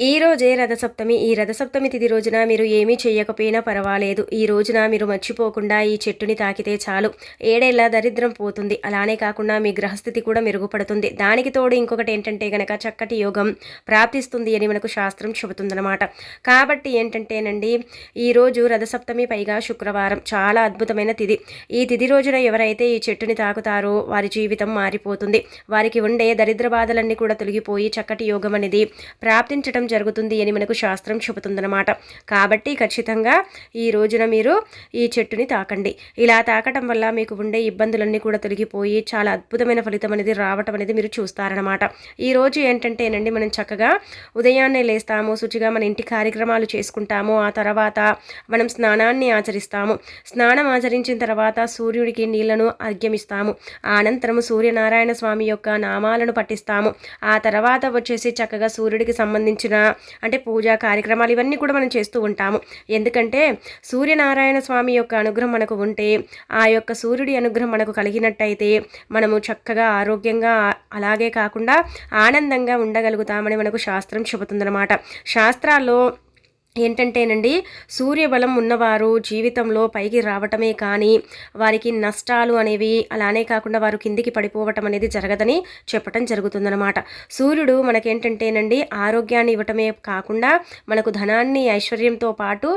ఈ రోజే రథసప్తమి. ఈ రథసప్తమి తిథి రోజున మీరు ఏమీ చేయకపోయినా పర్వాలేదు. ఈ రోజున మీరు మర్చిపోకుండా ఈ చెట్టుని తాకితే చాలు. ఏడేళ్ళ దరిద్రం పోతుంది. అలానే కాకుండా మీ గ్రహస్థితి కూడా మెరుగుపడుతుంది. దానికి తోడు ఇంకొకటి ఏంటంటే గనక చక్కటి యోగం ప్రాప్తిస్తుంది అని మనకు శాస్త్రం చెబుతుందన్నమాట. కాబట్టి ఏంటంటేనండి ఈరోజు రథసప్తమి పైగా శుక్రవారం. చాలా అద్భుతమైన తిథి ఈ తిథి రోజున ఎవరైతే ఈ చెట్టుని తాకుతారో వారి జీవితం మారిపోతుంది. వారికి ఉండే దరిద్ర బాధలన్నీ కూడా తొలగిపోయి చక్కటి యోగం అనేది ప్రాప్తించడం జరుగుతుంది అని మనకు శాస్త్రం చెబుతుందన్నమాట. కాబట్టి ఖచ్చితంగా ఈ రోజున మీరు ఈ చెట్టుని తాకండి. ఇలా తాకటం వల్ల మీకు ఉండే ఇబ్బందులన్నీ కూడా తొలగిపోయి చాలా అద్భుతమైన ఫలితం అనేది రావటం అనేది మీరు చూస్తారనమాట ఈ రోజు ఏంటంటేనండి మనం చక్కగా ఉదయాన్నే లేస్తాము శుచిగా మన ఇంటి కార్యక్రమాలు చేసుకుంటాము ఆ తర్వాత మనం స్నానాన్ని ఆచరిస్తాము. స్నానం ఆచరించిన తర్వాత సూర్యుడికి నీళ్ళను అర్ఘ్యమిస్తాము. అనంతరం సూర్యనారాయణ స్వామి యొక్క నామాలను పఠిస్తాము. ఆ తర్వాత వచ్చేసి చక్కగా సూర్యుడికి సంబంధించిన అంటే పూజా కార్యక్రమాలు ఇవన్నీ కూడా మనం చేస్తూ ఉంటాము. ఎందుకంటే సూర్యనారాయణ స్వామి యొక్క అనుగ్రహం మనకు ఉంటే ఆ యొక్క సూర్యుడి అనుగ్రహం మనకు కలిగినట్టయితే మనము చక్కగా ఆరోగ్యంగా అలాగే కాకుండా ఆనందంగా ఉండగలుగుతామని మనకు శాస్త్రం చెబుతుందన్నమాట. శాస్త్రాల్లో ఏంటంటేనండి సూర్యబలం ఉన్నవారు జీవితంలో పైకి రావటమే కానీ వారికి నష్టాలు అనేవి అలానే కాకుండా వారు కిందికి పడిపోవటం అనేది జరగదని చెప్పటం జరుగుతుందనమాట సూర్యుడు మనకేంటంటేనండి ఆరోగ్యాన్ని ఇవ్వటమే కాకుండా మనకు ధనాన్ని ఐశ్వర్యంతో పాటు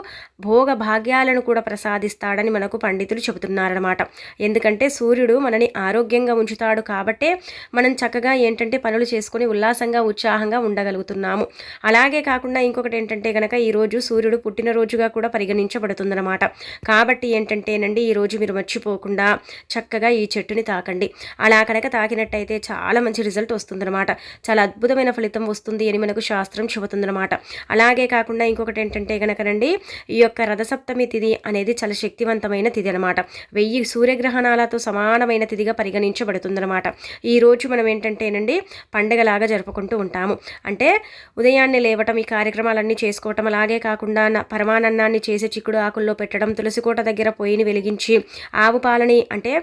భోగ భాగ్యాలను కూడా ప్రసాదిస్తాడని మనకు పండితులు చెబుతున్నారనమాట ఎందుకంటే సూర్యుడు మనని ఆరోగ్యంగా ఉంచుతాడు కాబట్టే మనం చక్కగా ఏంటంటే పనులు చేసుకొని ఉల్లాసంగా ఉత్సాహంగా ఉండగలుగుతున్నాము. అలాగే కాకుండా ఇంకొకటి ఏంటంటే కనుక ఈరోజు రోజు సూర్యుడు పుట్టినరోజుగా కూడా పరిగణించబడుతుందన్నమాట. కాబట్టి ఏంటంటేనండి ఈరోజు మీరు మర్చిపోకుండా చక్కగా ఈ చెట్టుని తాకండి. అలా కనుక తాకినట్టయితే చాలా మంచి రిజల్ట్ వస్తుందన్నమాట. చాలా అద్భుతమైన ఫలితం వస్తుంది అని మనకు శాస్త్రం చెబుతుందన్నమాట. అలాగే కాకుండా ఇంకొకటి ఏంటంటే కనుకనండి ఈ యొక్క రథసప్తమి తిథి అనేది చాలా శక్తివంతమైన తిథి అనమాట వెయ్యి సూర్యగ్రహణాలతో సమానమైన తిథిగా పరిగణించబడుతుందన్నమాట. ఈరోజు మనం ఏంటంటేనండి పండగలాగా జరుపుకుంటూ ఉంటాము. అంటే ఉదయాన్నే లేవటం ఈ కార్యక్రమాలన్నీ చేసుకోవటం అలాగే కాకుండా పరమానన్నాన్ని చేసి చిక్కుడు ఆకుల్లో పెట్టడం తులసికోట దగ్గర పొయ్యిని వెలిగించి ఆవు పాలని అంటే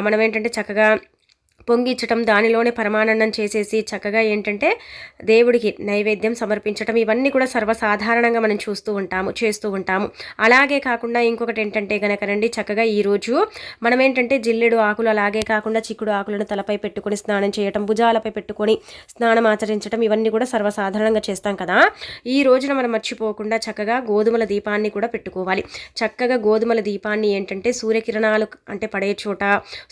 మనం ఏంటంటే చక్కగా పొంగిచ్చటం దానిలోనే పరమానందం చేసేసి చక్కగా ఏంటంటే దేవుడికి నైవేద్యం సమర్పించటం ఇవన్నీ కూడా సర్వసాధారణంగా మనం చూస్తూ ఉంటాము చేస్తూ ఉంటాము. అలాగే కాకుండా ఇంకొకటి ఏంటంటే గనక రండి చక్కగా ఈరోజు మనం ఏంటంటే జిల్లెడు ఆకులు అలాగే కాకుండా చిక్కుడు ఆకులను తలపై పెట్టుకొని స్నానం చేయటం భుజాలపై పెట్టుకొని స్నానం ఆచరించడం ఇవన్నీ కూడా సర్వసాధారణంగా చేస్తాం కదా. ఈ రోజున మనం మర్చిపోకుండా చక్కగా గోధుమల దీపాన్ని కూడా పెట్టుకోవాలి. చక్కగా గోధుమల దీపాన్ని ఏంటంటే సూర్యకిరణాలు అంటే పడే చోట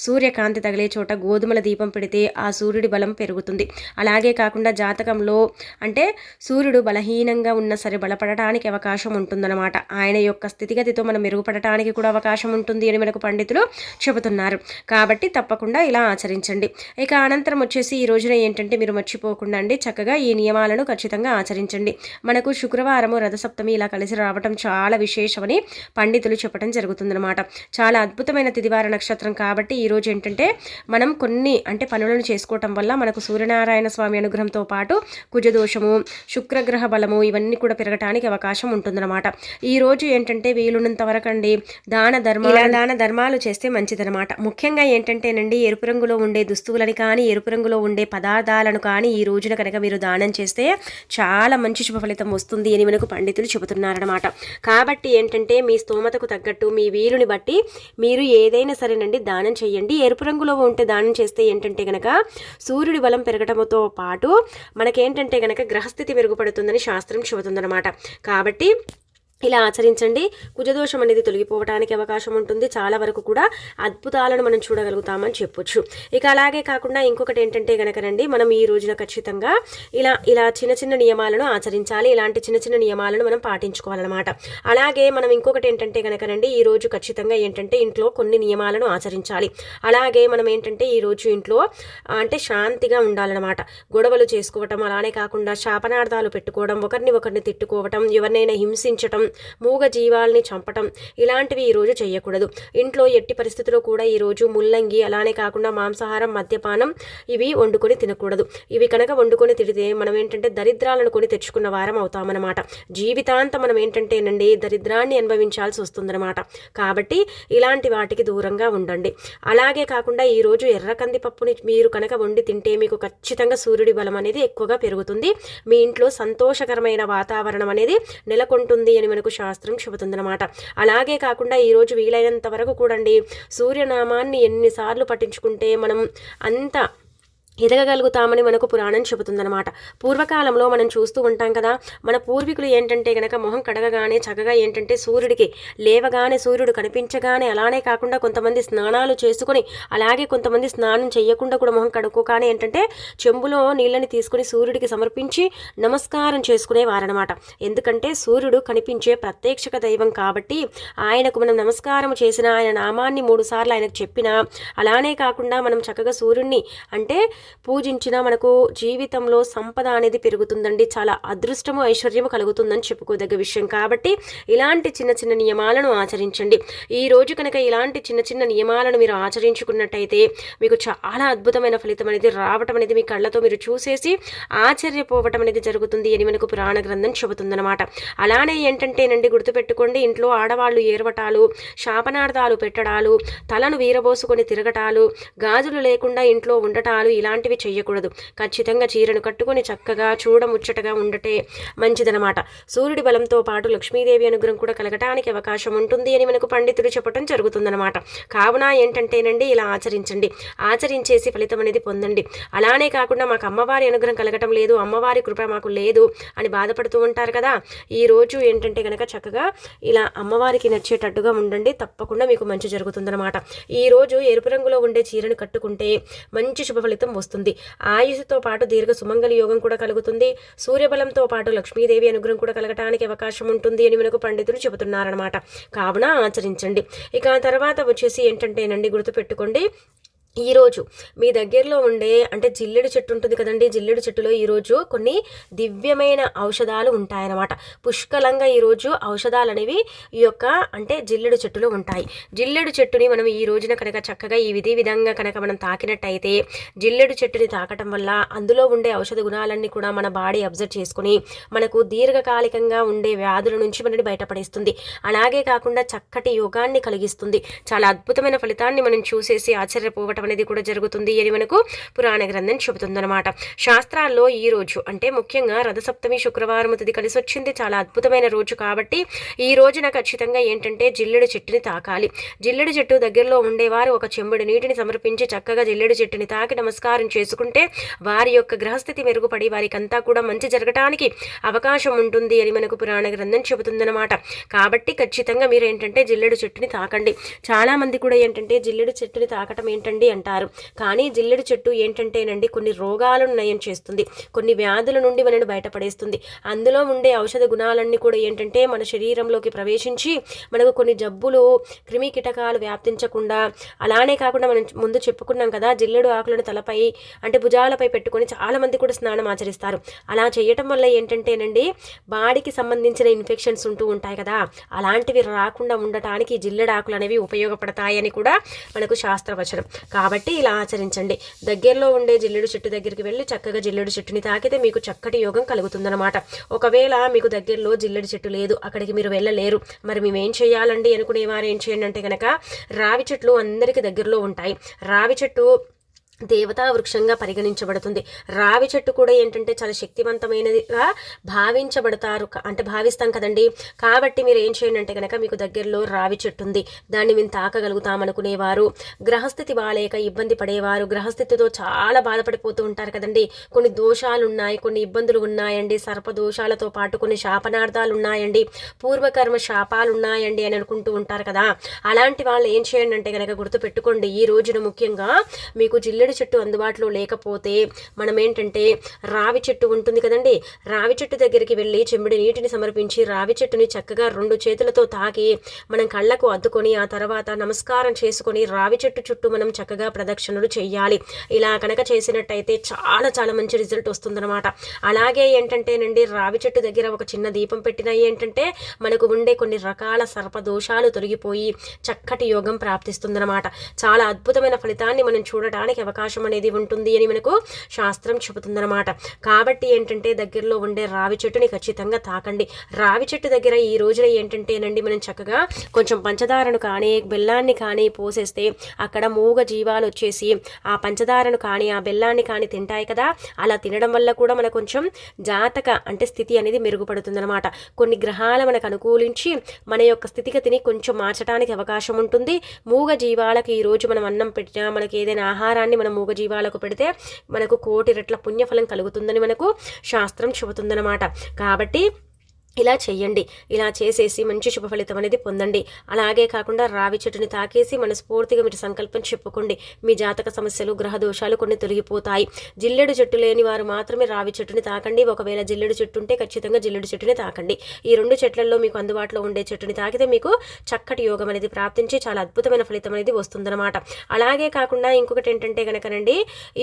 సూర్యకాంతి తగిలే చోట గోధుమల దీపం పెడితే ఆ సూర్యుడి బలం పెరుగుతుంది. అలాగే కాకుండా జాతకంలో అంటే సూర్యుడు బలహీనంగా ఉన్న సరే బలపడటానికి అవకాశం ఉంటుందన్నమాట. ఆయన యొక్క స్థితిగతితో మనం మెరుగుపడటానికి కూడా అవకాశం ఉంటుంది అని మనకు పండితులు చెబుతున్నారు. కాబట్టి తప్పకుండా ఇలా ఆచరించండి. ఇక అనంతరం వచ్చేసి ఈ రోజున ఏంటంటే మీరు మర్చిపోకుండా అండి చక్కగా ఈ నియమాలను ఖచ్చితంగా ఆచరించండి. మనకు శుక్రవారము రథసప్తమి ఇలా కలిసి రావటం చాలా విశేషమని పండితులు చెప్పడం జరుగుతుందన్నమాట. చాలా అద్భుతమైన తిదివార నక్షత్రం కాబట్టి ఈరోజు ఏంటంటే మనం కొన్ని అంటే పనులను చేసుకోవటం వల్ల మనకు సూర్యనారాయణ స్వామి అనుగ్రహంతో పాటు కుజదోషము శుక్రగ్రహ బలము ఇవన్నీ కూడా పెరగటానికి అవకాశం ఉంటుందన్నమాట. ఈ రోజు ఏంటంటే వీలున్నంత వరకండి అండి దాన ధర్మ దాన ధర్మాలు చేస్తే మంచిదనమాట ముఖ్యంగా ఏంటంటేనండి ఎరుపు రంగులో ఉండే దుస్తువులని కానీ ఎరుపు రంగులో ఉండే పదార్థాలను కానీ ఈ రోజున కనుక మీరు దానం చేస్తే చాలా మంచి శుభ ఫలితం వస్తుంది అని మనకు పండితులు చెబుతున్నారనమాట కాబట్టి ఏంటంటే మీ స్తోమతకు తగ్గట్టు మీ వీలుని బట్టి మీరు ఏదైనా సరేనండి దానం చేయండి. ఎరుపు రంగులో ఉంటే దానం చేస్తే ఏంటంటే గనక సూర్యుడి బలం పెరగడంతో పాటు మనకేంటంటే గనక గ్రహస్థితి మెరుగుపడుతుందని శాస్త్రం చెబుతుందన్నమాట. కాబట్టి ఇలా ఆచరించండి. కుజదోషం అనేది తొలగిపోవడానికి అవకాశం ఉంటుంది. చాలా వరకు కూడా అద్భుతాలను మనం చూడగలుగుతామని చెప్పొచ్చు. ఇక అలాగే కాకుండా ఇంకొకటి ఏంటంటే కనుకనండి మనం ఈ రోజున ఖచ్చితంగా ఇలా ఇలా చిన్న చిన్న నియమాలను ఆచరించాలి. ఇలాంటి చిన్న చిన్న నియమాలను మనం పాటించుకోవాలన్నమాట. అలాగే మనం ఇంకొకటి ఏంటంటే కనుకనండి ఈ రోజు ఖచ్చితంగా ఏంటంటే ఇంట్లో కొన్ని నియమాలను ఆచరించాలి. అలాగే మనం ఏంటంటే ఈ రోజు ఇంట్లో అంటే శాంతిగా ఉండాలన్నమాట. గొడవలు చేసుకోవటం అలానే కాకుండా శాపనార్థాలు పెట్టుకోవడం ఒకరిని ఒకరిని తిట్టుకోవటం ఎవరినైనా హింసించటం మూగ జీవాల్ని చంపటం ఇలాంటివి ఈరోజు చేయకూడదు ఇంట్లో ఎట్టి పరిస్థితుల్లో కూడా ఈరోజు ముల్లంగి అలానే కాకుండా మాంసాహారం మద్యపానం ఇవి వండుకొని తినకూడదు. ఇవి కనుక వండుకొని తిడితే మనం ఏంటంటే దరిద్రాలను కొని తెచ్చుకున్న వారం అవుతామన్నమాట. జీవితాంతం మనం ఏంటంటేనండి దరిద్రాన్ని అనుభవించాల్సి వస్తుందన్నమాట. కాబట్టి ఇలాంటి వాటికి దూరంగా ఉండండి. అలాగే కాకుండా ఈరోజు ఎర్ర కందిపప్పుని మీరు కనుక వండి తింటే మీకు ఖచ్చితంగా సూర్యుడి బలం అనేది ఎక్కువగా పెరుగుతుంది. మీ ఇంట్లో సంతోషకరమైన వాతావరణం అనేది నెలకొంటుంది అని మనకు శాస్త్రం చెబుతుందన్నమాట. అలాగే కాకుండా ఈరోజు వీలైనంత వరకు కూడండి సూర్యనామాన్ని ఎన్నిసార్లు పఠించుకుంటే మనం అంత ఎదగగలుగుతామని మనకు పురాణం చెబుతుందనమాట పూర్వకాలంలో మనం చూస్తూ ఉంటాం కదా మన పూర్వీకులు ఏంటంటే గనక మొహం కడగగానే చక్కగా ఏంటంటే సూర్యుడికి లేవగానే సూర్యుడు కనిపించగానే అలానే కాకుండా కొంతమంది స్నానాలు చేసుకొని అలాగే కొంతమంది స్నానం చేయకుండా కూడా మొహం కడుక్కోగానే ఏంటంటే చెంబులో నీళ్ళని తీసుకుని సూర్యుడికి సమర్పించి నమస్కారం చేసుకునేవారనమాట ఎందుకంటే సూర్యుడు కనిపించే ప్రత్యక్షక దైవం కాబట్టి ఆయనకు మనం నమస్కారం చేసిన ఆయన నామాన్ని మూడు సార్లు ఆయనకు చెప్పిన అలానే కాకుండా మనం చక్కగా సూర్యుడిని అంటే పూజించిన మనకు జీవితంలో సంపద అనేది పెరుగుతుందండి. చాలా అదృష్టము ఐశ్వర్యము కలుగుతుందని చెప్పుకోదగ్గ విషయం. కాబట్టి ఇలాంటి చిన్న చిన్న నియమాలను ఆచరించండి. ఈ రోజు కనుక ఇలాంటి చిన్న చిన్న నియమాలను మీరు ఆచరించుకున్నట్టయితే మీకు చాలా అద్భుతమైన ఫలితం అనేది రావటం అనేది మీ కళ్ళతో మీరు చూసేసి ఆశ్చర్యపోవటం అనేది జరుగుతుంది అని మనకు పురాణ గ్రంథం చెబుతుందన్నమాట. అలానే ఏంటంటేనండి గుర్తుపెట్టుకోండి ఇంట్లో ఆడవాళ్ళు ఏర్వటాలు శాపనార్థాలు పెట్టడాలు తలను వీరబోసుకొని తిరగటాలు గాజులు లేకుండా ఇంట్లో ఉండటాలు ఇలా అలాంటివి చేయకూడదు ఖచ్చితంగా చీరను కట్టుకొని చక్కగా చూడముచ్చటగా ఉండటే మంచిదనమాట సూర్యుడి బలంతో పాటు లక్ష్మీదేవి అనుగ్రహం కూడా కలగటానికి అవకాశం ఉంటుంది అని మనకు పండితులు చెప్పడం జరుగుతుందనమాట కావున ఏంటంటేనండి ఇలా ఆచరించండి. ఆచరించేసి ఫలితం అనేది పొందండి. అలానే కాకుండా మాకు అమ్మవారి అనుగ్రహం కలగటం లేదు అమ్మవారి కృప మాకు లేదు అని బాధపడుతూ ఉంటారు కదా ఈ రోజు ఏంటంటే కనుక చక్కగా ఇలా అమ్మవారికి నచ్చేటట్టుగా ఉండండి తప్పకుండా మీకు మంచి జరుగుతుందనమాట ఈ రోజు ఎరుపు రంగులో ఉండే చీరను కట్టుకుంటే మంచి శుభ ఫలితం వస్తుంది. ఆయుషతో పాటు దీర్ఘ సుమంగళ యోగం కూడా కలుగుతుంది. సూర్యబలంతో పాటు లక్ష్మీదేవి అనుగ్రహం కూడా కలగటానికి అవకాశం ఉంటుంది అని మనకు పండితులు చెబుతున్నారనమాట కావున ఆచరించండి. ఇక తర్వాత వచ్చేసి ఏంటంటేనండి గుర్తుపెట్టుకోండి. ఈరోజు మీ దగ్గరలో ఉండే అంటే జిల్లెడు చెట్టు ఉంటుంది కదండి జిల్లెడు చెట్టులో ఈరోజు కొన్ని దివ్యమైన ఔషధాలు ఉంటాయన్నమాట. పుష్కలంగా ఈరోజు ఔషధాలు అనేవి ఈ యొక్క అంటే జిల్లెడు చెట్టులో ఉంటాయి. జిల్లెడు చెట్టుని మనం ఈ రోజున కనుక చక్కగా ఈ విధి విధంగా కనుక మనం తాకినట్టయితే జిల్లెడు చెట్టుని తాకటం వల్ల అందులో ఉండే ఔషధ గుణాలన్నీ కూడా మన బాడీ అబ్జర్వ్ చేసుకుని మనకు దీర్ఘకాలికంగా ఉండే వ్యాధుల నుంచి మనని బయటపడేస్తుంది. అలాగే కాకుండా చక్కటి యోగాన్ని కలిగిస్తుంది. చాలా అద్భుతమైన ఫలితాన్ని మనం చూసేసి ఆశ్చర్యపోవటం అనేది కూడా జరుగుతుంది. అని మనకు పురాణ గ్రంథం చెబుతుందన్నమాట. శాస్త్రాల్లో ఈ రోజు అంటే ముఖ్యంగా రథసప్తమి శుక్రవారం తది కలిసి వచ్చింది చాలా అద్భుతమైన రోజు కాబట్టి ఈ రోజున ఖచ్చితంగా ఏంటంటే జిల్లెడు చెట్టుని తాకాలి. జిల్లెడు చెట్టు దగ్గరలో ఉండేవారు ఒక చెంబుడు నీటిని సమర్పించి చక్కగా జిల్లెడు చెట్టుని తాకి నమస్కారం చేసుకుంటే వారి యొక్క గ్రహస్థితి మెరుగుపడి వారికి అంతా కూడా మంచి జరగటానికి అవకాశం ఉంటుంది అని మనకు పురాణ గ్రంథం చెబుతుందన్నమాట. కాబట్టి ఖచ్చితంగా మీరు ఏంటంటే జిల్లెడు చెట్టుని తాకండి. చాలా మంది కూడా ఏంటంటే జిల్లెడు చెట్టుని తాకటం ఏంటండి అంటారు. కానీ జిల్లెడు చెట్టు ఏంటంటేనండి కొన్ని రోగాలను నయం చేస్తుంది. కొన్ని వ్యాధుల నుండి మనని బయటపడేస్తుంది. అందులో ఉండే ఔషధ గుణాలన్నీ కూడా ఏంటంటే మన శరీరంలోకి ప్రవేశించి మనకు కొన్ని జబ్బులు క్రిమి కీటకాలు వ్యాప్తించకుండా అలానే కాకుండా మనం ముందు చెప్పుకున్నాం కదా జిల్లెడు ఆకులను తలపై అంటే భుజాలపై పెట్టుకొని చాలామంది కూడా స్నానం ఆచరిస్తారు. అలా చేయటం వల్ల ఏంటంటేనండి బాడీకి సంబంధించిన ఇన్ఫెక్షన్స్ ఉంటూ ఉంటాయి కదా అలాంటివి రాకుండా ఉండటానికి జిల్లెడు ఆకులు అనేవి ఉపయోగపడతాయని కూడా మనకు శాస్త్రవచనం. కాబట్టి ఇలా ఆచరించండి. దగ్గరలో ఉండే జిల్లుడు చెట్టు దగ్గరికి వెళ్ళి చక్కగా జిల్లుడు చెట్టుని తాకితే మీకు చక్కటి యోగం కలుగుతుందన్నమాట. ఒకవేళ మీకు దగ్గరలో జిల్లెడు చెట్టు లేదు అక్కడికి మీరు వెళ్ళలేరు మరి మేమేం చేయాలండి? అనుకునేవారు ఏం చేయండి అంటే కనుక రావి చెట్లు అందరికీ దగ్గరలో ఉంటాయి. రావి చెట్టు దేవతా వృక్షంగా పరిగణించబడుతుంది. రావి చెట్టు కూడా ఏంటంటే చాలా శక్తివంతమైనదిగా భావించబడతారు. అంటే భావిస్తాం కదండి. కాబట్టి మీరు ఏం చేయండి అంటే కనుక మీకు దగ్గరలో రావి చెట్టు ఉంది. దాన్ని మేము తాకగలుగుతామనుకునేవారు గ్రహస్థితి బాలేక ఇబ్బంది పడేవారు. గ్రహస్థితితో చాలా బాధపడిపోతూ ఉంటారు కదండి. కొన్ని దోషాలు ఉన్నాయి కొన్ని ఇబ్బందులు ఉన్నాయండి. సర్ప దోషాలతో పాటు కొన్ని శాపనార్థాలు ఉన్నాయండి పూర్వకర్మ శాపాలు ఉన్నాయండి అని అనుకుంటూ ఉంటారు కదా. అలాంటి వాళ్ళు ఏం చేయండి అంటే కనుక గుర్తుపెట్టుకోండి. ఈ రోజున ముఖ్యంగా మీకు జిల్లు జిల్లేడు చెట్టు అందుబాటులో లేకపోతే మనం ఏంటంటే రావి చెట్టు ఉంటుంది కదండి. రావి చెట్టు దగ్గరికి వెళ్ళి చెంబుడి నీటిని సమర్పించి రావి చెట్టుని చక్కగా రెండు చేతులతో తాకి మనం కళ్ళకు అద్దుకొని ఆ తర్వాత నమస్కారం చేసుకొని రావి చెట్టు చుట్టూ మనం చక్కగా ప్రదక్షిణలు చేయాలి. ఇలా కనుక చేసినట్టయితే చాలా చాలా మంచి రిజల్ట్ వస్తుందన్నమాట. అలాగే ఏంటంటేనండి రావి చెట్టు దగ్గర ఒక చిన్న దీపం పెట్టినా ఏంటంటే మనకు ఉండే కొన్ని రకాల సర్పదోషాలు తొలగిపోయి చక్కటి యోగం ప్రాప్తిస్తుందన్నమాట. చాలా అద్భుతమైన ఫలితాన్ని మనం చూడటానికి అవకాశం అవకాశం అనేది ఉంటుంది అని మనకు శాస్త్రం చెబుతుందన్నమాట. కాబట్టి ఏంటంటే దగ్గరలో ఉండే రావి చెట్టుని ఖచ్చితంగా తాకండి. రావి చెట్టు దగ్గర ఈ రోజున ఏంటంటేనండి మనం చక్కగా కొంచెం పంచదారను కానీ బెల్లాన్ని కానీ పోసేస్తే అక్కడ మూగ జీవాలు వచ్చేసి ఆ పంచదారను కానీ ఆ బెల్లాన్ని కానీ తింటాయి కదా. అలా తినడం వల్ల కూడా మనకు కొంచెం జాతక అంటే స్థితి అనేది మెరుగుపడుతుందన్నమాట. కొన్ని గ్రహాల మనకు అనుకూలించి మన యొక్క స్థితిగతిని కొంచెం మార్చడానికి అవకాశం ఉంటుంది. మూగ జీవాలకు ఈ రోజు మనం అన్నం పెట్టినా మనకి ఏదైనా ఆహారాన్ని మనం మన మూగజీవాలకు పెడితే మనకు కోటి రెట్ల పుణ్యఫలం కలుగుతుందని మనకు శాస్త్రం చెబుతుందన్నమాట. కాబట్టి ఇలా చేయండి ఇలా చేసేసి మంచి శుభ ఫలితం అనేది పొందండి. అలాగే కాకుండా రావి చెట్టుని తాకేసి మనస్ఫూర్తిగా మీరు సంకల్పం చెప్పుకోండి. మీ జాతక సమస్యలు గ్రహ దోషాలు కొన్ని తొలగిపోతాయి. జిల్లెడు చెట్టు లేని వారు మాత్రమే రావి చెట్టుని తాకండి. ఒకవేళ జిల్లెడు చెట్టు ఉంటే ఖచ్చితంగా జిల్లెడు చెట్టుని తాకండి. ఈ రెండు చెట్లలో మీకు అందుబాటులో ఉండే చెట్టుని తాకితే మీకు చక్కటి యోగం అనేది ప్రాప్తించి చాలా అద్భుతమైన ఫలితం అనేది వస్తుందన్నమాట. అలాగే కాకుండా ఇంకొకటి ఏంటంటే కనుకనండి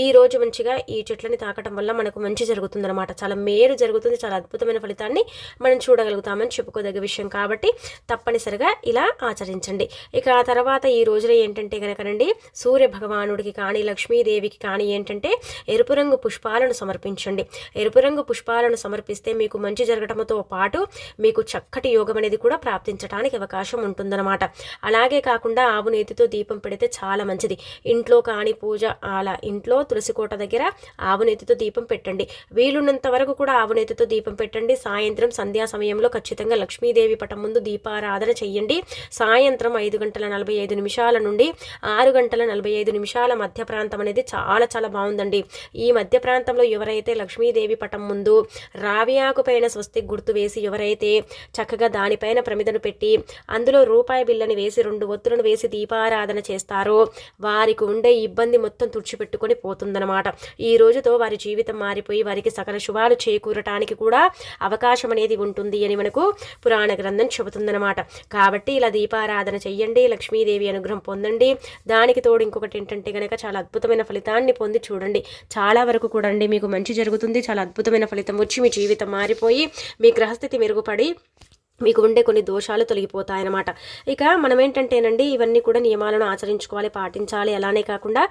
ఈ రోజు మంచిగా ఈ చెట్లని తాకటం వల్ల మనకు మంచి జరుగుతుందన్నమాట. చాలా మేలు జరుగుతుంది. చాలా అద్భుతమైన ఫలితాన్ని మనం చూడగలుగుతామని చెప్పుకోదగ్గ విషయం కాబట్టి తప్పనిసరిగా ఇలా ఆచరించండి. ఇక ఆ తర్వాత ఈ రోజున ఏంటంటే కనుకనండి సూర్య భగవానుడికి కానీ లక్ష్మీదేవికి కానీ ఏంటంటే ఎరుపు రంగు పుష్పాలను సమర్పించండి. ఎరుపు రంగు పుష్పాలను సమర్పిస్తే మీకు మంచి జరగటంతో పాటు మీకు చక్కటి యోగం అనేది కూడా ప్రాప్తించడానికి అవకాశం ఉంటుందన్నమాట. అలాగే కాకుండా ఆవు నేతితో దీపం పెడితే చాలా మంచిది. ఇంట్లో కానీ పూజ అలా ఇంట్లో తులసి కోట దగ్గర ఆవు నేతితో దీపం పెట్టండి. వీలున్నంత వరకు కూడా ఆవు నేతితో దీపం పెట్టండి. సాయంత్రం సంధ్యా సమయంలో ఖచ్చితంగా లక్ష్మీదేవి పటం ముందు దీపారాధన చేయండి సాయంత్రం ఐదు గంటల నలభై ఐదు నిమిషాల నుండి ఆరు గంటల నలభై ఐదు నిమిషాల మధ్య ప్రాంతం అనేది చాలా చాలా బాగుందండి. ఈ మధ్య ప్రాంతంలో ఎవరైతే లక్ష్మీదేవి పటం ముందు రావి పైన స్వస్తి గుర్తు వేసి ఎవరైతే చక్కగా దానిపైన ప్రమిదను పెట్టి అందులో రూపాయి బిల్లని వేసి రెండు ఒత్తులను వేసి దీపారాధన చేస్తారో వారికి ఉండే ఇబ్బంది మొత్తం తుడిచిపెట్టుకొని పోతుందన్నమాట. ఈ రోజుతో వారి జీవితం మారిపోయి వారికి సకల శుభాలు చేకూరటానికి కూడా అవకాశం అనేది ఉంటుంది. ఉంటుంది అని మనకు పురాణ గ్రంథం చెబుతుందన్నమాట. కాబట్టి ఇలా దీపారాధన చెయ్యండి లక్ష్మీదేవి అనుగ్రహం పొందండి. దానికి తోడు ఇంకొకటి ఏంటంటే కనుక చాలా అద్భుతమైన ఫలితాన్ని పొంది చూడండి. చాలా వరకు కూడా అండి మీకు మంచి జరుగుతుంది చాలా అద్భుతమైన ఫలితం వచ్చి మీ జీవితం మారిపోయి మీ గ్రహస్థితి మెరుగుపడి మీకు ఉండే కొన్ని దోషాలు తొలగిపోతాయన్నమాట. ఇక మనం ఏంటంటేనండి ఇవన్నీ కూడా నియమాలను ఆచరించుకోవాలి పాటించాలి. అలానే కాకుండా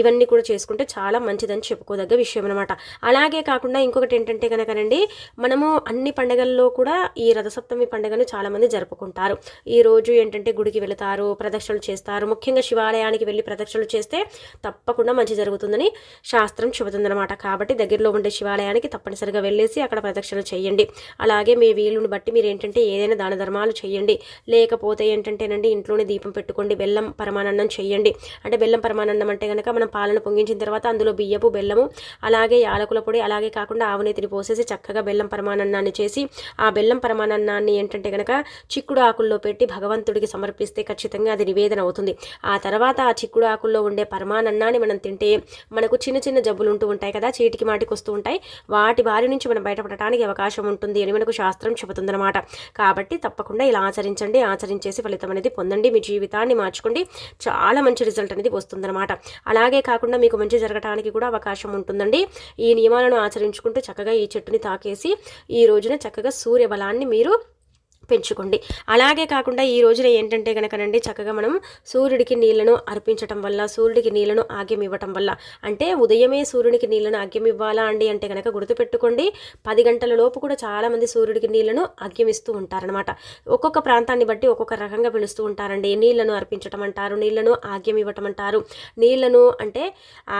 ఇవన్నీ కూడా చేసుకుంటే చాలా మంచిదని చెప్పుకోదగ్గ విషయం అనమాట అలాగే కాకుండా ఇంకొకటి ఏంటంటే కనుకనండి మనము అన్ని పండుగల్లో కూడా ఈ రథసప్తమి పండుగను చాలామంది జరుపుకుంటారు. ఈ రోజు ఏంటంటే గుడికి వెళతారు ప్రదక్షిణలు చేస్తారు. ముఖ్యంగా శివాలయానికి వెళ్ళి ప్రదక్షిణలు చేస్తే తప్పకుండా మంచి జరుగుతుందని శాస్త్రం చెబుతుందన్నమాట. కాబట్టి దగ్గరలో ఉండే శివాలయానికి తప్పనిసరిగా వెళ్ళేసి అక్కడ ప్రదక్షిణలు చేయండి. అలాగే మీ వీలుని బట్టి మీరు ఏంటంటే ఏదైనా దాన ధర్మాలు చేయండి. లేకపోతే ఏంటంటేనండి ఇంట్లోనే దీపం పెట్టుకోండి బెల్లం పరమానందం చేయండి. అంటే బెల్లం పరమానందం అంటే కనుక మనం పాలను పొంగించిన తర్వాత అందులో బియ్యపు బెల్లము అలాగే యాలకుల పొడి అలాగే కాకుండా ఆవునేతిని పోసేసి చక్కగా బెల్లం పరమానందాన్ని చేసి ఆ బెల్లం పరమానందాన్ని ఏంటంటే కనుక చిక్కుడు ఆకుల్లో పెట్టి భగవంతుడికి సమర్పిస్తే ఖచ్చితంగా అది నివేదన అవుతుంది. ఆ తర్వాత ఆ చిక్కుడు ఆకుల్లో ఉండే పరమానన్నాన్ని మనం తింటే మనకు చిన్న చిన్న జబ్బులు ఉంటూ ఉంటాయి కదా చీటికి మాటికి వస్తూ ఉంటాయి. వాటి బారి నుంచి మనం బయటపడటానికి అవకాశం ఉంటుంది అని మనకు శాస్త్రం చెబుతుందన్నమాట. కాబట్టి తప్పకుండా ఇలా ఆచరించండి ఆచరించేసి ఫలితం అనేది పొందండి. మీ జీవితాన్ని మార్చుకోండి. చాలా మంచి రిజల్ట్ అనేది వస్తుందన్నమాట. అలాగే కాకుండా మీకు మంచి జరగడానికి కూడా అవకాశం ఉంటుందండి. ఈ నియమాలను ఆచరించుకుంటూ చక్కగా ఈ చెట్టుని తాకేసి ఈ రోజున చక్కగా సూర్య బలాన్ని మీరు పెంచుకోండి. అలాగే కాకుండా ఈ రోజున ఏంటంటే కనుకనండి చక్కగా మనం సూర్యుడికి నీళ్ళను అర్పించటం వల్ల సూర్యుడికి నీళ్ళను ఆగ్యం ఇవ్వటం వల్ల అంటే ఉదయమే సూర్యుడికి నీళ్ళను ఆగ్యం ఇవ్వాలా అండి అంటే కనుక గుర్తుపెట్టుకోండి. పది గంటల లోపు కూడా చాలామంది సూర్యుడికి నీళ్ళను ఆగ్యం ఇస్తూ ఉంటారనమాట ఒక్కొక్క ప్రాంతాన్ని బట్టి ఒక్కొక్క రకంగా పిలుస్తూ ఉంటారండి. నీళ్ళను అర్పించటం అంటారు నీళ్ళను ఆగ్యం ఇవ్వటం అంటారు నీళ్ళను అంటే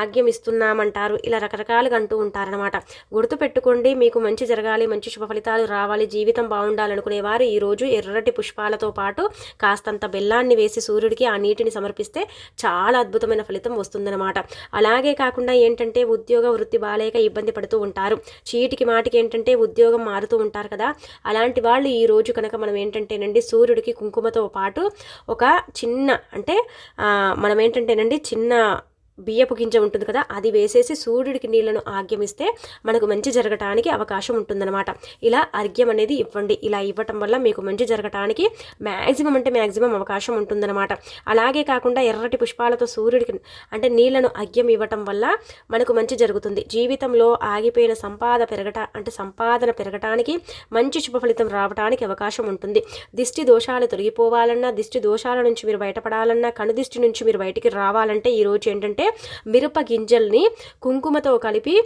ఆగ్యం ఇస్తున్నామంటారు ఇలా రకరకాలుగా అంటూ ఉంటారనమాట గుర్తుపెట్టుకోండి మీకు మంచి జరగాలి మంచి శుభ ఫలితాలు రావాలి జీవితం బాగుండాలనుకునే వారు ఈరోజు ఎర్రటి పుష్పాలతో పాటు కాస్తంత బెల్లాన్ని వేసి సూర్యుడికి ఆ నీటిని సమర్పిస్తే చాలా అద్భుతమైన ఫలితం వస్తుందన్నమాట. అలాగే కాకుండా ఏంటంటే ఉద్యోగ వృత్తి బాలేక ఇబ్బంది పడుతూ ఉంటారు. చీటికి మాటికి ఏంటంటే ఉద్యోగం మారుతూ ఉంటారు కదా. అలాంటి వాళ్ళు ఈ రోజు కనుక మనం ఏంటంటేనండి సూర్యుడికి కుంకుమతో పాటు ఒక చిన్న అంటే మనం ఏంటంటేనండి చిన్న బియ్యపు గింజ ఉంటుంది కదా అది వేసేసి సూర్యుడికి నీళ్ళను ఆగ్యమిస్తే మనకు మంచి జరగటానికి అవకాశం ఉంటుందన్నమాట. ఇలా అర్ఘ్యం అనేది ఇవ్వండి. ఇలా ఇవ్వటం వల్ల మీకు మంచి జరగటానికి మ్యాక్సిమం అంటే మ్యాక్సిమం అవకాశం ఉంటుందన్నమాట. అలాగే కాకుండా ఎర్రటి పుష్పాలతో సూర్యుడికి అంటే నీళ్ళను అర్ఘ్యం ఇవ్వటం వల్ల మనకు మంచి జరుగుతుంది. జీవితంలో ఆగిపోయిన సంపాద పెరగట అంటే సంపాదన పెరగటానికి మంచి శుభ ఫలితం రావడానికి అవకాశం ఉంటుంది. దిష్టి దోషాలు తొలగిపోవాలన్నా దిష్టి దోషాల నుంచి మీరు బయటపడాలన్నా కనుదిష్టి నుంచి మీరు బయటికి రావాలంటే ఈరోజు ఏంటంటే మిరప గింజల్ని కుంకుమతో కలిపి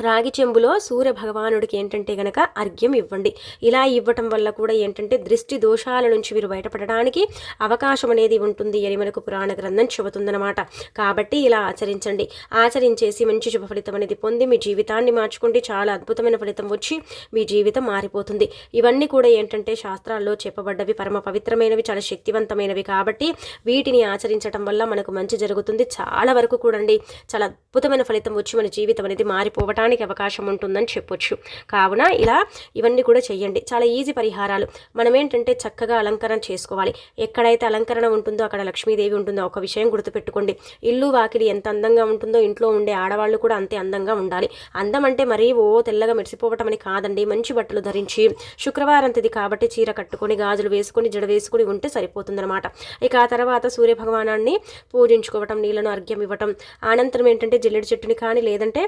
రాగి చెంబులో సూర్య భగవానుడికి ఏంటంటే గనక అర్ఘ్యం ఇవ్వండి. ఇలా ఇవ్వటం వల్ల కూడా ఏంటంటే దృష్టి దోషాల నుంచి మీరు బయటపడడానికి అవకాశం అనేది ఉంటుంది. అని మనకు పురాణ గ్రంథం చెబుతుందన్నమాట. కాబట్టి ఇలా ఆచరించండి. ఆచరించేసి మంచి శుభ ఫలితం అనేది పొంది మీ జీవితాన్ని మార్చుకోండి. చాలా అద్భుతమైన ఫలితం వచ్చి మీ జీవితం మారిపోతుంది. ఇవన్నీ కూడా ఏంటంటే శాస్త్రాల్లో చెప్పబడ్డవి. పరమ పవిత్రమైనవి చాలా శక్తివంతమైనవి. కాబట్టి వీటిని ఆచరించడం వల్ల మనకు మంచి జరుగుతుంది. చాలా వరకు కూడండి చాలా అద్భుతమైన ఫలితం వచ్చి మన జీవితం అనేది మారిపోవటం నష్టానికి అవకాశం ఉంటుందని చెప్పొచ్చు. కావున ఇలా ఇవన్నీ కూడా చేయండి చాలా ఈజీ పరిహారాలు. మనం ఏంటంటే చక్కగా అలంకరణ చేసుకోవాలి. ఎక్కడైతే అలంకరణ ఉంటుందో అక్కడ లక్ష్మీదేవి ఉంటుందో ఒక విషయం గుర్తుపెట్టుకోండి. ఇల్లు వాకిలి ఎంత అందంగా ఉంటుందో ఇంట్లో ఉండే ఆడవాళ్ళు కూడా అంతే అందంగా ఉండాలి. అందం అంటే మరీ ఓ తెల్లగా మెరిసిపోవటం అని కాదండి. మంచి బట్టలు ధరించి శుక్రవారం తిది కాబట్టి చీర కట్టుకొని గాజులు వేసుకొని జడ వేసుకొని ఉంటే సరిపోతుందన్నమాట. ఇక ఆ తర్వాత సూర్య భగవానాన్ని పూజించుకోవటం నీళ్ళను అర్ఘ్యం ఇవ్వటం. అనంతరం ఏంటంటే జిల్లెడు చెట్టుని కానీ లేదంటే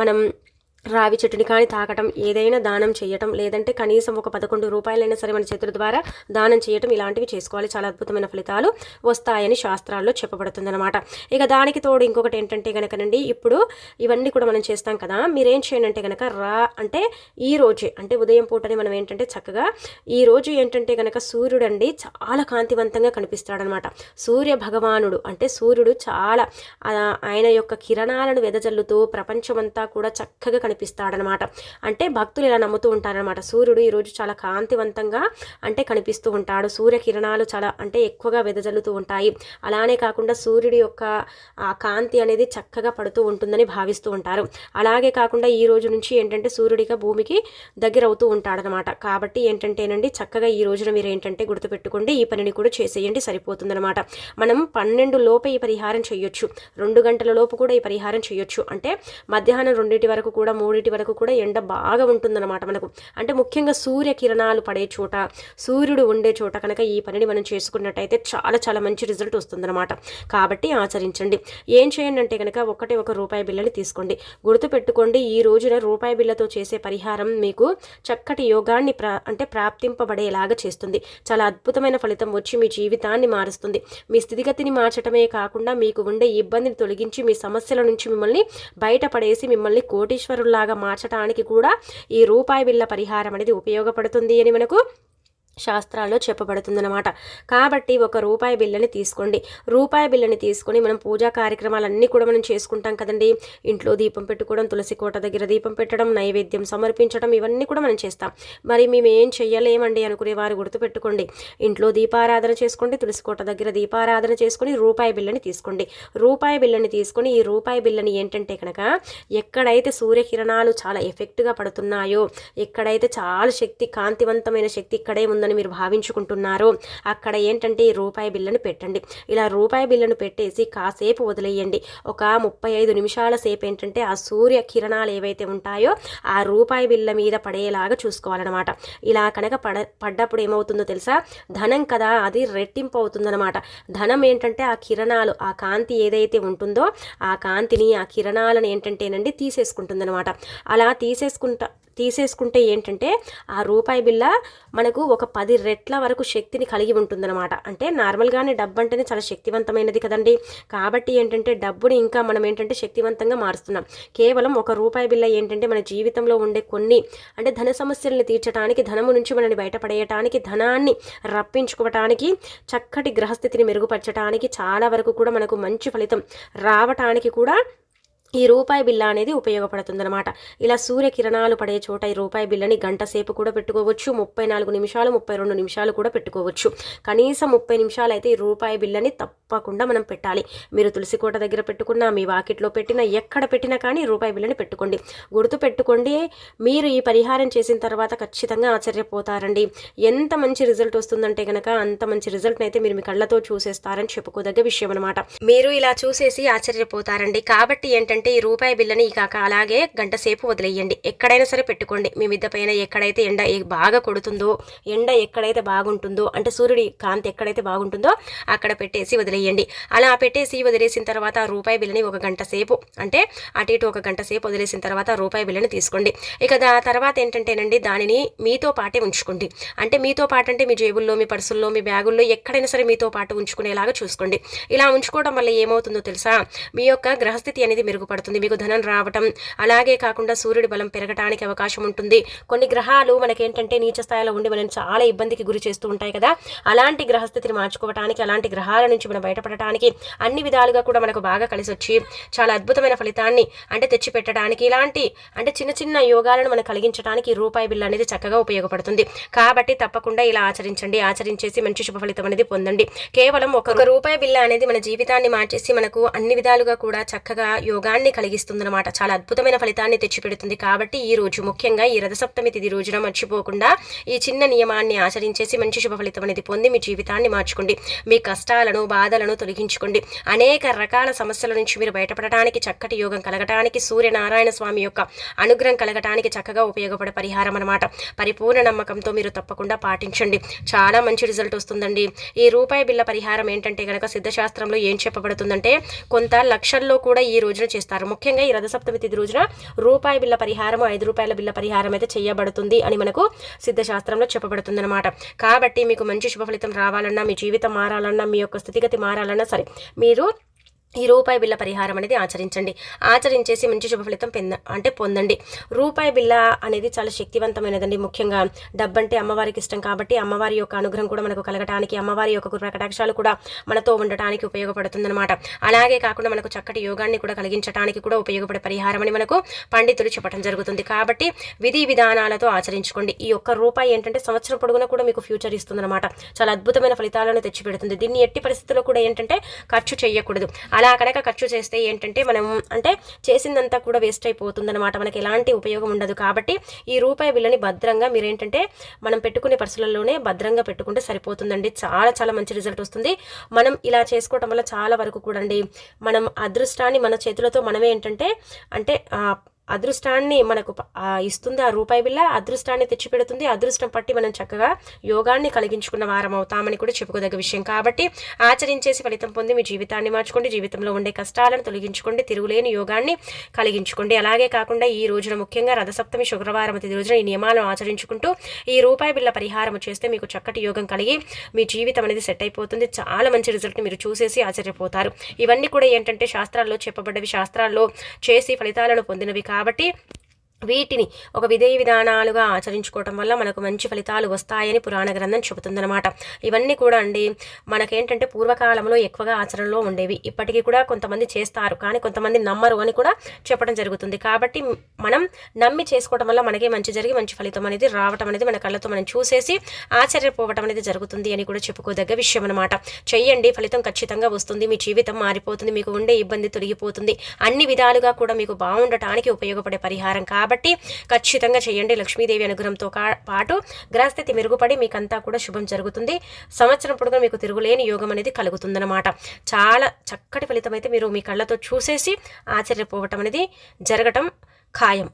మనం రావి చెట్టుని కానీ తాకటం ఏదైనా దానం చేయటం లేదంటే కనీసం ఒక పదకొండు రూపాయలైనా సరే మన చేతుల ద్వారా దానం చేయటం ఇలాంటివి చేసుకోవాలి. చాలా అద్భుతమైన ఫలితాలు వస్తాయని శాస్త్రాల్లో చెప్పబడుతుందన్నమాట. ఇక దానికి తోడు ఇంకొకటి ఏంటంటే కనుకనండి ఇప్పుడు ఇవన్నీ కూడా మనం చేస్తాం కదా మీరేం చేయండి అంటే కనుక రా అంటే ఈ రోజే అంటే ఉదయం పూటని మనం ఏంటంటే చక్కగా ఈ రోజు ఏంటంటే కనుక సూర్యుడు అండి చాలా కాంతివంతంగా కనిపిస్తాడనమాట సూర్య భగవానుడు అంటే సూర్యుడు చాలా ఆయన యొక్క కిరణాలను వెదజల్లుతూ ప్రపంచమంతా కూడా చక్కగా కనిపిస్తాడనమాట. అంటే భక్తులు ఇలా నమ్ముతూ ఉంటారనమాట. సూర్యుడు ఈరోజు చాలా కాంతివంతంగా అంటే కనిపిస్తూ ఉంటాడు. సూర్యకిరణాలు చాలా అంటే ఎక్కువగా వెదజల్లుతూ ఉంటాయి. అలానే కాకుండా సూర్యుడి యొక్క ఆ కాంతి అనేది చక్కగా పడుతూ ఉంటుందని భావిస్తూ ఉంటారు. అలాగే కాకుండా ఈ రోజు నుంచి ఏంటంటే సూర్యుడిగా భూమికి దగ్గర అవుతూ ఉంటాడనమాట. కాబట్టి ఏంటంటేనండి చక్కగా ఈ రోజున మీరు ఏంటంటే గుర్తుపెట్టుకోండి ఈ పనిని కూడా చేసేయండి సరిపోతుందనమాట. మనం పన్నెండు లోపే ఈ పరిహారం చేయొచ్చు. రెండు గంటల లోపు కూడా ఈ పరిహారం చేయొచ్చు. అంటే మధ్యాహ్నం రెండింటి వరకు కూడా మూడింటి వరకు కూడా ఎండ బాగా ఉంటుందన్నమాట మనకు. అంటే ముఖ్యంగా సూర్య కిరణాలు పడే చోట సూర్యుడు ఉండే చోట కనుక ఈ పనిని మనం చేసుకున్నట్టయితే చాలా చాలా మంచి రిజల్ట్ వస్తుందన్నమాట. కాబట్టి ఆచరించండి. ఏం చేయండి అంటే కనుక ఒకటే ఒక రూపాయి బిల్లని తీసుకోండి. గుర్తుపెట్టుకోండి ఈ రోజున రూపాయి బిల్లతో చేసే పరిహారం మీకు చక్కటి యోగాన్ని ప్రా అంటే ప్రాప్తింపబడేలాగా చేస్తుంది. చాలా అద్భుతమైన ఫలితం వచ్చి మీ జీవితాన్ని మారుస్తుంది. మీ స్థితిగతిని మార్చటమే కాకుండా మీకు ఉండే ఇబ్బందిని తొలగించి మీ సమస్యల నుంచి మిమ్మల్ని బయటపడేసి మిమ్మల్ని కోటీశ్వరుల లాగా మార్చడానికి కూడా ఈ రూపాయి బిళ్ళ పరిహారం అనేది ఉపయోగపడుతుంది అని మనకు శాస్త్రాల్లో చెప్పబడుతుందన్నమాట. కాబట్టి ఒక రూపాయి బిల్లని తీసుకోండి. రూపాయి బిల్లని తీసుకొని మనం పూజా కార్యక్రమాలన్నీ కూడా మనం చేసుకుంటాం కదండి. ఇంట్లో దీపం పెట్టుకోవడం తులసి కోట దగ్గర దీపం పెట్టడం నైవేద్యం సమర్పించడం ఇవన్నీ కూడా మనం చేస్తాం. మరి మేము ఏం చెయ్యలేమండి అనుకునే వారు గుర్తుపెట్టుకోండి. ఇంట్లో దీపారాధన చేసుకోండి తులసి కోట దగ్గర దీపారాధన చేసుకొని రూపాయి బిల్లని తీసుకోండి. రూపాయి బిల్లని తీసుకొని ఈ రూపాయి బిల్లని ఏంటంటే కనుక ఎక్కడైతే సూర్యకిరణాలు చాలా ఎఫెక్ట్గా పడుతున్నాయో ఎక్కడైతే చాలా శక్తి కాంతివంతమైన శక్తి ఇక్కడే ఉందని అని మీరు భావించుకుంటున్నారో అక్కడ ఏంటంటే ఈ రూపాయి బిల్లను పెట్టండి. ఇలా రూపాయి బిల్లను పెట్టేసి కాసేపు వదిలేయండి. ఒక ముప్పై ఐదు నిమిషాల సేపు ఏంటంటే ఆ సూర్య కిరణాలు ఏవైతే ఉంటాయో ఆ రూపాయి బిల్ల మీద పడేలాగా చూసుకోవాలన్నమాట. ఇలా కనుక పడ పడ్డప్పుడు ఏమవుతుందో తెలుసా? ధనం కదా అది రెట్టింపు అవుతుందన్నమాట. ధనం ఏంటంటే ఆ కిరణాలు ఆ కాంతి ఏదైతే ఉంటుందో ఆ కాంతిని ఆ కిరణాలను ఏంటంటేనండి తీసేసుకుంటుందన్నమాట. అలా తీసేసుకుంటా తీసేసుకుంటే ఏంటంటే ఆ రూపాయి బిల్ల మనకు ఒక పది రెట్ల వరకు శక్తిని కలిగి ఉంటుందన్నమాట. అంటే నార్మల్గానే డబ్బు అంటేనే చాలా శక్తివంతమైనది కదండి. కాబట్టి ఏంటంటే డబ్బుని ఇంకా మనం ఏంటంటే శక్తివంతంగా మారుస్తున్నాం. కేవలం ఒక రూపాయి బిల్ల ఏంటంటే మన జీవితంలో ఉండే కొన్ని అంటే ధన సమస్యలను తీర్చడానికి ధనము నుంచి మనల్ని బయటపడేయటానికి ధనాన్ని రప్పించుకోవటానికి చక్కటి గ్రహస్థితిని మెరుగుపరచడానికి చాలా వరకు కూడా మనకు మంచి ఫలితం రావటానికి కూడా ఈ రూపాయి బిల్ల అనేది ఉపయోగపడుతుందన్నమాట. ఇలా సూర్యకిరణాలు పడే చోట ఈ రూపాయి బిల్లని గంట సేపు కూడా పెట్టుకోవచ్చు. ముప్పై నాలుగు నిమిషాలు ముప్పై రెండు నిమిషాలు కూడా పెట్టుకోవచ్చు. కనీసం ముప్పై నిమిషాలు అయితే ఈ రూపాయి బిల్లని తప్పకుండా మనం పెట్టాలి. మీరు తులసి కోట దగ్గర పెట్టుకున్నా మీ వాకిట్లో పెట్టినా ఎక్కడ పెట్టినా కానీ రూపాయి బిల్లని పెట్టుకోండి. గుర్తు పెట్టుకోండి మీరు ఈ పరిహారం చేసిన తర్వాత ఖచ్చితంగా ఆశ్చర్యపోతారండి. ఎంత మంచి రిజల్ట్ వస్తుందంటే కనుక అంత మంచి రిజల్ట్ని అయితే మీరు మీ కళ్ళతో చూసేస్తారని చెప్పుకోదగ్గ విషయం అనమాట మీరు ఇలా చూసేసి ఆశ్చర్యపోతారండి. కాబట్టి ఏంటంటే అంటే ఈ రూపాయి బిల్లని కాక అలాగే గంట సేపు వదిలేయండి. ఎక్కడైనా సరే పెట్టుకోండి. మీ మిద్ద పైన ఎక్కడైతే ఎండ బాగా కొడుతుందో ఎండ ఎక్కడైతే బాగుంటుందో అంటే సూర్యుడి కాంతి ఎక్కడైతే బాగుంటుందో అక్కడ పెట్టేసి వదిలేయండి. అలా పెట్టేసి వదిలేసిన తర్వాత ఆ రూపాయి బిల్లని ఒక గంట సేపు అంటే అటు ఇటు ఒక గంట సేపు వదిలేసిన తర్వాత రూపాయి బిల్లని తీసుకోండి. ఇక దా తర్వాత ఏంటంటేనండి దానిని మీతో పాటే ఉంచుకోండి. అంటే మీతో పాటు అంటే మీ జేబుల్లో మీ పర్సుల్లో మీ బ్యాగుల్లో ఎక్కడైనా సరే మీతో పాటు ఉంచుకునేలాగా చూసుకోండి. ఇలా ఉంచుకోవడం వల్ల ఏమవుతుందో తెలుసా? మీ యొక్క గ్రహస్థితి అనేది మెరుగుపడుతుంది. మీకు ధనం రావటం అలాగే కాకుండా సూర్యుడి బలం పెరగడానికి అవకాశం ఉంటుంది. కొన్ని గ్రహాలు మనకేంటంటే నీచ స్థాయిలో ఉండి మనం చాలా ఇబ్బందికి గురి చేస్తూ ఉంటాయి కదా. అలాంటి గ్రహస్థితిని మార్చుకోవటానికి అలాంటి గ్రహాల నుంచి మనం బయటపడటానికి అన్ని విధాలుగా కూడా మనకు బాగా కలిసి వచ్చి చాలా అద్భుతమైన ఫలితాన్ని అంటే తెచ్చిపెట్టడానికి ఇలాంటి అంటే చిన్న చిన్న యోగాలను మనం కలిగించడానికి రూపాయి బిల్లు అనేది చక్కగా ఉపయోగపడుతుంది. కాబట్టి తప్పకుండా ఇలా ఆచరించండి. ఆచరించేసి మంచి శుభ ఫలితం అనేది పొందండి. కేవలం ఒక రూపాయి బిల్లు అనేది మన జీవితాన్ని మార్చేసి మనకు అన్ని విధాలుగా కూడా చక్కగా యోగాన్ని కలిగిస్తుందన్నమాట. చాలా అద్భుతమైన ఫలితాన్ని తెచ్చిపెడుతుంది. కాబట్టి ఈ రోజు ముఖ్యంగా ఈ రథసప్తమి తిది రోజున మర్చిపోకుండా ఈ చిన్న నియమాన్ని ఆచరించేసి మంచి శుభ ఫలితం అనేది పొంది మీ జీవితాన్ని మార్చుకోండి. మీ కష్టాలను బాధలను తొలగించుకోండి. అనేక రకాల సమస్యల నుంచి మీరు బయటపడటానికి చక్కటి యోగం కలగటానికి సూర్యనారాయణ స్వామి యొక్క అనుగ్రహం కలగటానికి చక్కగా ఉపయోగపడే పరిహారం అనమాట పరిపూర్ణ నమ్మకంతో మీరు తప్పకుండా పాటించండి. చాలా మంచి రిజల్ట్ వస్తుందండి. ఈ రూపాయి బిల్ల పరిహారం ఏంటంటే కనుక సిద్ధశాస్త్రంలో ఏం చెప్పబడుతుందంటే కొంత లక్షల్లో కూడా ఈ రోజున చేస్తారు ముఖ్యంగా ఈ రథసప్తమి తిథి రోజున రూపాయి బిల్ల పరిహారం ఐదు రూపాయల బిల్ల పరిహారం అయితే చేయబడుతుంది అని మనకు సిద్ధశాస్త్రంలో చెప్పబడుతుందన్నమాట. కాబట్టి మీకు మంచి శుభ ఫలితం రావాలన్నా మీ జీవితం మారాలన్నా మీ యొక్క స్థితిగతి మారాలన్నా సరే మీరు ఈ రూపాయి బిల్ల పరిహారం అనేది ఆచరించండి. ఆచరించేసి మంచి శుభ ఫలితం పొంద అంటే పొందండి. రూపాయి బిల్ల అనేది చాలా శక్తివంతమైనదండి. ముఖ్యంగా డబ్బంటే అమ్మవారికి ఇష్టం కాబట్టి అమ్మవారి యొక్క అనుగ్రహం కూడా మనకు కలగటానికి అమ్మవారి యొక్క కృపా కటాక్షాలు కూడా మనతో ఉండటానికి ఉపయోగపడుతుందన్నమాట. అలాగే కాకుండా మనకు చక్కటి యోగాన్ని కూడా కలిగించడానికి కూడా ఉపయోగపడే పరిహారం అని మనకు పండితులు చెప్పడం జరుగుతుంది. కాబట్టి విధి విధానాలతో ఆచరించుకోండి. ఈ ఒక్క రూపాయి ఏంటంటే సంవత్సరం పొడుగునా కూడా మీకు ఫ్యూచర్ ఇస్తుందన్నమాట. చాలా అద్భుతమైన ఫలితాలను తెచ్చిపెడుతుంది. దీన్ని ఎట్టి పరిస్థితుల్లో కూడా ఏంటంటే ఖర్చు చేయకూడదు. అలా కనుక ఖర్చు చేస్తే ఏంటంటే మనం అంటే చేసిందంతా కూడా వేస్ట్ అయిపోతుందన్నమాట. మనకి ఎలాంటి ఉపయోగం ఉండదు. కాబట్టి ఈ రూపాయి బిల్లని భద్రంగా మీరు ఏంటంటే మనం పెట్టుకునే పర్సులలోనే భద్రంగా పెట్టుకుంటే సరిపోతుందండి. చాలా చాలా మంచి రిజల్ట్ వస్తుంది. మనం ఇలా చేసుకోవటం వల్ల చాలా వరకు కూడా అండి మనం అదృష్టాన్ని మన చేతులతో మనమే ఏంటంటే అంటే అదృష్టాన్ని మనకు ఇస్తుంది ఆ రూపాయి బిల్ల అదృష్టాన్ని తెచ్చిపెడుతుంది. అదృష్టం పట్టి మనం చక్కగా యోగాన్ని కలిగించుకున్న వారం అవుతామని కూడా చెప్పుకోదగ్గ విషయం. కాబట్టి ఆచరించేసి ఫలితం పొంది మీ జీవితాన్ని మార్చుకోండి. జీవితంలో ఉండే కష్టాలను తొలగించుకోండి. తిరుగులేని యోగాన్ని కలిగించుకోండి. అలాగే కాకుండా ఈ రోజున ముఖ్యంగా రథసప్తమి శుక్రవారం తిది రోజున ఈ నియమాలను ఆచరించుకుంటూ ఈ రూపాయి బిల్ల పరిహారం చేస్తే మీకు చక్కటి యోగం కలిగి మీ జీవితం అనేది సెట్ అయిపోతుంది. చాలా మంచి రిజల్ట్ని మీరు చూసేసి ఆశ్చర్యపోతారు. ఇవన్నీ కూడా ఏంటంటే శాస్త్రాల్లో చెప్పబడ్డవి. శాస్త్రాల్లో చేసి ఫలితాలను పొందినవి కాబట్టి వీటిని ఒక విధేయ విధానాలుగా ఆచరించుకోవటం వల్ల మనకు మంచి ఫలితాలు వస్తాయని పురాణ గ్రంథం చెబుతుందన్నమాట. ఇవన్నీ కూడా అండి మనకేంటంటే పూర్వకాలంలో ఎక్కువగా ఆచరణలో ఉండేవి. ఇప్పటికీ కూడా కొంతమంది చేస్తారు. కానీ కొంతమంది నమ్మరు అని కూడా చెప్పడం జరుగుతుంది. కాబట్టి మనం నమ్మి చేసుకోవటం వల్ల మనకే మంచి జరిగి మంచి ఫలితం అనేది రావటం అనేది మన కళ్ళతో మనం చూసేసి ఆశ్చర్యపోవటం అనేది జరుగుతుంది అని కూడా చెప్పుకోదగ్గ విషయం అనమాట చెయ్యండి. ఫలితం ఖచ్చితంగా వస్తుంది. మీ జీవితం మారిపోతుంది. మీకు ఉండే ఇబ్బంది తొలగిపోతుంది. అన్ని విధాలుగా కూడా మీకు బాగుండటానికి ఉపయోగపడే పరిహారం. కాబట్టి కాబట్టి ఖచ్చితంగా చేయండి. లక్ష్మీదేవి అనుగ్రహంతో కా- పాటు గ్రహస్థితి మెరుగుపడి మీకంతా కూడా శుభం జరుగుతుంది. సంవత్సరం పొడుగు మీకు తిరుగులేని యోగం అనేది కలుగుతుందన్నమాట. చాలా చక్కటి ఫలితం అయితే మీరు మీ కళ్ళతో చూసేసి ఆశ్చర్యపోవటం అనేది జరగటం ఖాయం.